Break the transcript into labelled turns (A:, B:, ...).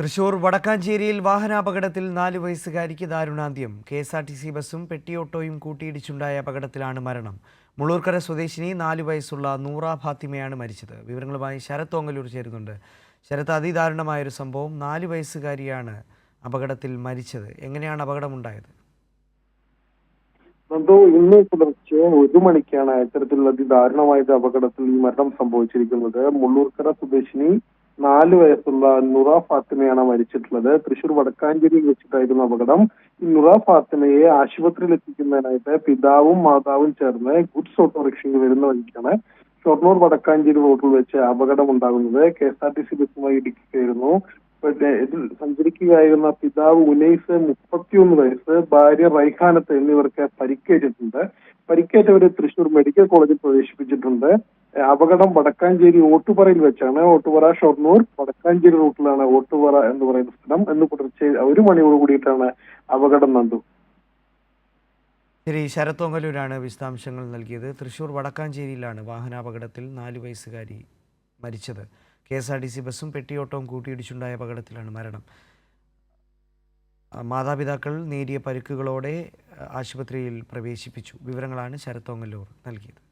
A: തൃശൂർ വടക്കാഞ്ചേരിയിൽ വാഹനാപകടത്തിൽ നാല് വയസ്സുകാരിക്ക് ദാരുണാന്ത്യം. K S R T C ബസ്സും പെട്ടിയോട്ടോയും കൂട്ടിയിടിച്ചുണ്ടായ അപകടത്തിലാണ് മരണം. മുള്ളൂർക്കര സ്വദേശിനി നാല് വയസ്സുള്ള നൂറ ഫാത്തിമയാണ് മരിച്ചത്. വിവരങ്ങളുമായി ശരത് ഓങ്ങലൂർ ചേരുന്നുണ്ട്. ശരത്ത് അതിദാരുണമായൊരു സംഭവം നാല് വയസ്സുകാരിയാണ് അപകടത്തിൽ മരിച്ചത്. എങ്ങനെയാണ് അപകടമുണ്ടായത്?
B: നന്ദു ഇന്ന് പുലർച്ചെ ഒരു മണിക്കാണ് ഇത്തരത്തിലുള്ള അതിദാരുണമായ അപകടത്തിൽ ഈ മരണം സംഭവിച്ചിരിക്കുന്നത്. മുള്ളൂർക്കര സ്വദേശിനി നാല് വയസ്സുള്ള നുറ ഫാത്തിമയാണ് മരിച്ചിട്ടുള്ളത്. തൃശൂർ വടക്കാഞ്ചേരിയിൽ വെച്ചിട്ടായിരുന്നു അപകടം. നുറ ഫാത്തിമയെ ആശുപത്രിയിൽ എത്തിക്കുന്നതിനായിട്ട് പിതാവും മാതാവും ചേർന്ന് ഗുഡ്സ് ഓട്ടോറിക്ഷയിൽ വരുന്ന വഴിക്കാണ് ഷൊർണൂർ വടക്കാഞ്ചേരി റോഡിൽ വെച്ച് അപകടം ഉണ്ടാകുന്നത് K S R T C ബസ്സുമായി ഇടിക്കുകയായിരുന്നു ഇതിൽ സഞ്ചരിക്കുകയായിരുന്ന പിതാവ് ഉനൈസ് മുപ്പത്തിയൊന്ന് വയസ്സ് ഭാര്യ റൈഖാനത്ത് എന്നിവർക്ക് പരിക്കേറ്റിട്ടുണ്ട്. പരിക്കേറ്റവരെ തൃശൂർ മെഡിക്കൽ കോളേജിൽ പ്രവേശിപ്പിച്ചിട്ടുണ്ട്. അപകടം വടക്കാഞ്ചേരി ഓട്ടുപറയിൽ വെച്ചാണ്. ഓട്ടുപറ ഷൊർണൂർ വടക്കാഞ്ചേരി റൂട്ടിലാണ് ഓട്ടുപറ എന്ന് പറയുന്ന സ്ഥലം. എന്ന് പുലർച്ചെ ഒരു മണിയോട് കൂടിയിട്ടാണ് അപകടം നന്ദു
A: ശരി ശരത് ഓങ്ങലൂരാണ് വിശദാംശങ്ങൾ നൽകിയത്. തൃശൂർ വടക്കാഞ്ചേരിയിലാണ് വാഹനാപകടത്തിൽ നാല് വയസ്സുകാരി മരിച്ചത്. K S R T C ബസ്സും പെട്ടിയോട്ടവും കൂട്ടിയിടിച്ചുണ്ടായ അപകടത്തിലാണ് മരണം. മാതാപിതാക്കൾ നേരിയ പരുക്കുകളോടെ ആശുപത്രിയിൽ പ്രവേശിപ്പിച്ചു. വിവരങ്ങളാണ് ശരത്തോങ്ങല്ലൂർ നൽകിയത്.